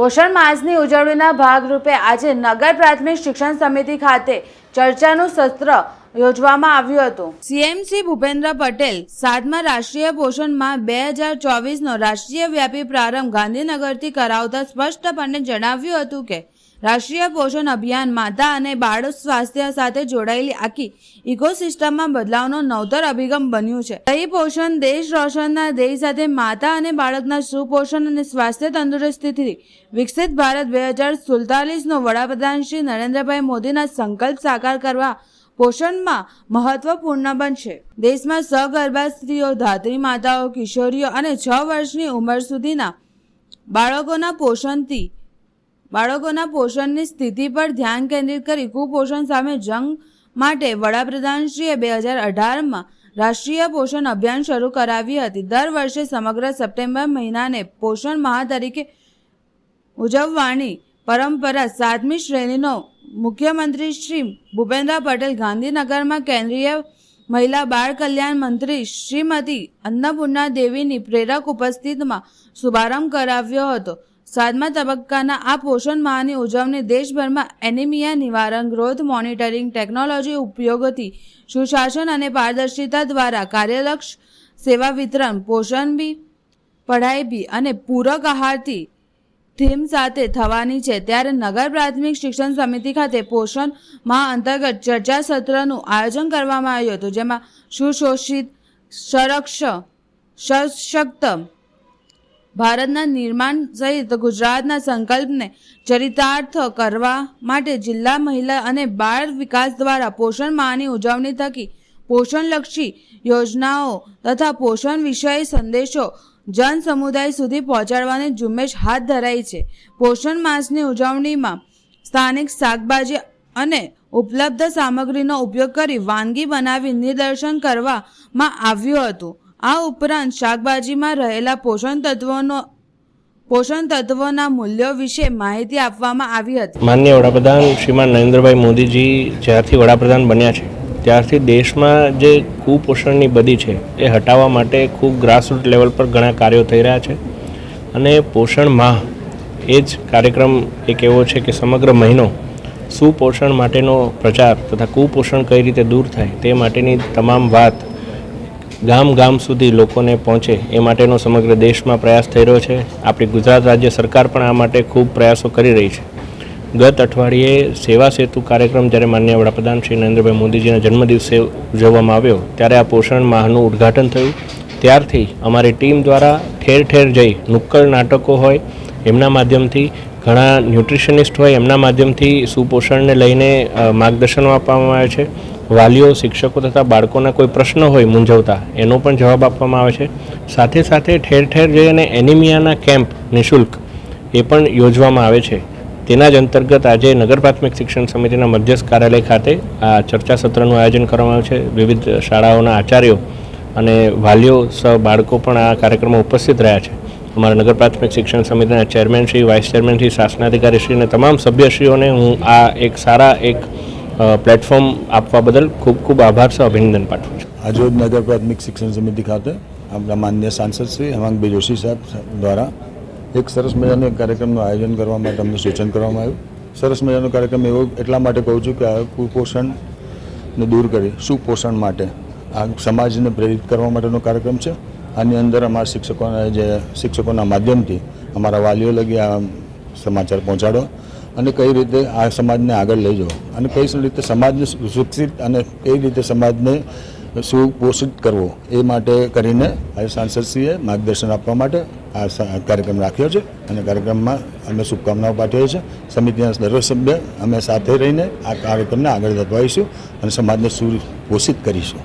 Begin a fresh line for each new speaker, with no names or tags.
પોષણ માસની ઉજવણીના ભાગરૂપે આજે નગર પ્રાથમિક શિક્ષણ સમિતિ ખાતે ચર્ચાનું સત્ર યોજવામાં આવ્યું હતું. સીએમ શ્રી ભૂપેન્દ્ર પટેલ સાતમા રાષ્ટ્રીય પોષણ માહ બે હજાર ચોવીસનો રાષ્ટ્રીય વ્યાપી પ્રારંભ ગાંધીનગરથી કરાવતા સ્પષ્ટપણે જણાવ્યું હતું કે રાષ્ટ્રીય પોષણ અભિયાન માતા અને બાળ સ્વાસ્થ્ય સાથે જોડાયેલી આખી ઇકોસિસ્ટમમાં બદલાવનો નવતર અભિગમ બન્યું છે. સહી પોષણ દેશ રોશનના ધ્યેય સાથે માતા અને બાળકના સુપોષણ અને સ્વાસ્થ્ય તંદુરસ્તીથી વિકસિત ભારત બે હજાર સુડતાલીસનો વડાપ્રધાન શ્રી નરેન્દ્રભાઈ મોદીના સંકલ્પ સાકાર કરવા પોષણમાં મહત્વપૂર્ણ બનશે. દેશમાં સગર્ભા સ્ત્રીઓ, ધાત્રી માતાઓ, કિશોરીઓ અને છ વર્ષની ઉંમર સુધીના બાળકોના પોષણથી બાળકોના પોષણની સ્થિતિ પર ધ્યાન કેન્દ્રિત કરી કુપોષણ સામે જંગ માટે વડાપ્રધાનશ્રીએ બે હજાર અઢારમાં રાષ્ટ્રીય પોષણ અભિયાન શરૂ કરાવી હતી. દર વર્ષે સમગ્ર સપ્ટેમ્બર મહિનાને પોષણ માહ તરીકે ઉજવવાની પરંપરા સાતમી શ્રેણીનો મુખ્યમંત્રી શ્રી ભૂપેન્દ્ર પટેલ ગાંધીનગરમાં કેન્દ્રીય મહિલા બાળ કલ્યાણ મંત્રી શ્રીમતી અન્નપૂર્ણા દેવીની પ્રેરક ઉપસ્થિતિમાં શુભારંભ કરાવ્યો હતો. સાતમા તબક્કાના આ પોષણ માહની ઉજવણી દેશભરમાં એનિમિયા નિવારણ, ગ્રોથ મોનિટરિંગ ટેકનોલોજી ઉપયોગથી સુશાસન અને પારદર્શિતા દ્વારા કાર્યલક્ષ સેવા વિતરણ, પોષણ બી, પઢાઈ બી અને પૂરક આહારથી થીમ સાથે થવાની છે. ત્યારે નગર પ્રાથમિક શિક્ષણ સમિતિ ખાતે પોષણ માહ અંતર્ગત ચર્ચા સત્રનું આયોજન કરવામાં આવ્યું હતું, જેમાં સુશોષિત, સંરક્ષ, સશક્ત ભારતના નિર્માણ સહિત ગુજરાતના સંકલ્પને ચરિતાર્થ કરવા માટે જિલ્લા મહિલા અને બાળ વિકાસ દ્વારા પોષણ માહની ઉજવણી થકી પોષણલક્ષી યોજનાઓ તથા પોષણ વિષય સંદેશો જન સમુદાય સુધી પહોંચાડવાની ઝુંબેશ હાથ ધરાઈ છે. પોષણ માસની ઉજવણીમાં સ્થાનિક શાકભાજી અને ઉપલબ્ધ સામગ્રીનો ઉપયોગ કરી વાનગી બનાવી નિદર્શન કરવામાં આવ્યું હતું. આ ઉપરાંત શાકભાજીમાં રહેલા પોષણ તત્વોનો પોષણ તત્વોના મૂલ્યો વિશે માહિતી આપવામાં આવી હતી.
માન્ય વડાપ્રધાન શ્રીમાન નરેન્દ્રભાઈ મોદીજી જ્યારથી વડાપ્રધાન બન્યા છે, ત્યારથી દેશમાં જે કુપોષણની બધી છે, એ હટાવવા માટે ખૂબ ગ્રાસરૂટ લેવલ પર ઘણા કાર્યો થઈ રહ્યા છે. અને પોષણ માહ, એ જ કાર્યક્રમ એક એવો છે કે સમગ્ર મહિનો સુપોષણ માટેનો પ્રચાર તથા કુપોષણ કઈ રીતે દૂર થાય તે માટેની તમામ વાત ગામ ગામ સુધી લોકોને પહોંચે એ માટેનો સમગ્ર દેશમાં પ્રયાસ થઈ રહ્યો છે. આપણી ગુજરાત રાજ્ય સરકાર પણ આ માટે ખૂબ પ્રયાસો કરી રહી છે. ગત અઠવાડિયે સેવા સેતુ કાર્યક્રમ જ્યારે માન્ય વડાપ્રધાન શ્રી નરેન્દ્રભાઈ મોદીજીના જન્મદિવસે ઉજવવામાં આવ્યો, ત્યારે આ પોષણ માહનું ઉદ્ઘાટન થયું. ત્યારથી અમારી ટીમ દ્વારા ઠેર ઠેર જઈ નુક્કડ નાટકો હોય એમના માધ્યમથી, ઘણા ન્યુટ્રિશનિસ્ટ હોય એમના માધ્યમથી સુપોષણને લઈને માર્ગદર્શનો આપવામાં આવે છે. વાલીઓ, શિક્ષકો તથા બાળકોના કોઈ પ્રશ્ન હોય મૂંઝવતા, એનો પણ જવાબ આપવામાં આવે છે. સાથે સાથે ઠેર ઠેર જઈ અને એનિમિયાના કેમ્પ નિઃશુલ્ક, એ પણ યોજવામાં આવે છે. તેના જ અંતર્ગત આજે નગર પ્રાથમિક શિક્ષણ સમિતિના મધ્યસ્થ કાર્યાલય ખાતે આ ચર્ચા સત્રનું આયોજન કરવામાં આવ્યું છે. વિવિધ શાળાઓના આચાર્યો અને વાલીઓ સહ બાળકો પણ આ કાર્યક્રમમાં ઉપસ્થિત રહ્યા છે. અમારા નગર પ્રાથમિક શિક્ષણ સમિતિના chairman Shri, vice chairman Shri શાસનાધિકારી Shri અને તમામ સભ્યશ્રીઓને હું આ એક સારા એક પ્લેટફોર્મ આપવા બદલ ખૂબ ખૂબ આભાર સહ અભિનંદન પાઠવું છું.
આજરોજ નગર પ્રાથમિક શિક્ષણ સમિતિ ખાતે આપણા માન્ય સાંસદ શ્રી હેમાંગભાઈ જોશી સાહેબ દ્વારા એક સરસ મજાનો કાર્યક્રમનું આયોજન કરવા માટે અમને સૂચન કરવામાં આવ્યું. સરસ મજાનો કાર્યક્રમ એવો, એટલા માટે કહું છું કે આ કુપોષણને દૂર કરી, સુપોષણ માટે, આ સમાજને પ્રેરિત કરવા માટેનો કાર્યક્રમ છે. આની અંદર અમારા શિક્ષકોના જે શિક્ષકોના માધ્યમથી અમારા વાલીઓ લગી આ સમાચાર પહોંચાડો. અને કઈ રીતે આ સમાજને આગળ લઈ જવો અને કઈ રીતે સમાજને સુરક્ષિત અને કઈ રીતે સમાજને સુપોષિત કરવો એ માટે કરીને આજે સાંસદશ્રીએ માર્ગદર્શન આપવા માટે આ આ કાર્યક્રમ રાખ્યો છે અને કાર્યક્રમમાં અમે શુભકામનાઓ પાઠવીએ છીએ. સમિતિના દરેક સભ્ય અમે સાથે રહીને આ કાર્યક્રમને આગળ વધવાઈશું અને સમાજને સુપોષિત કરીશું.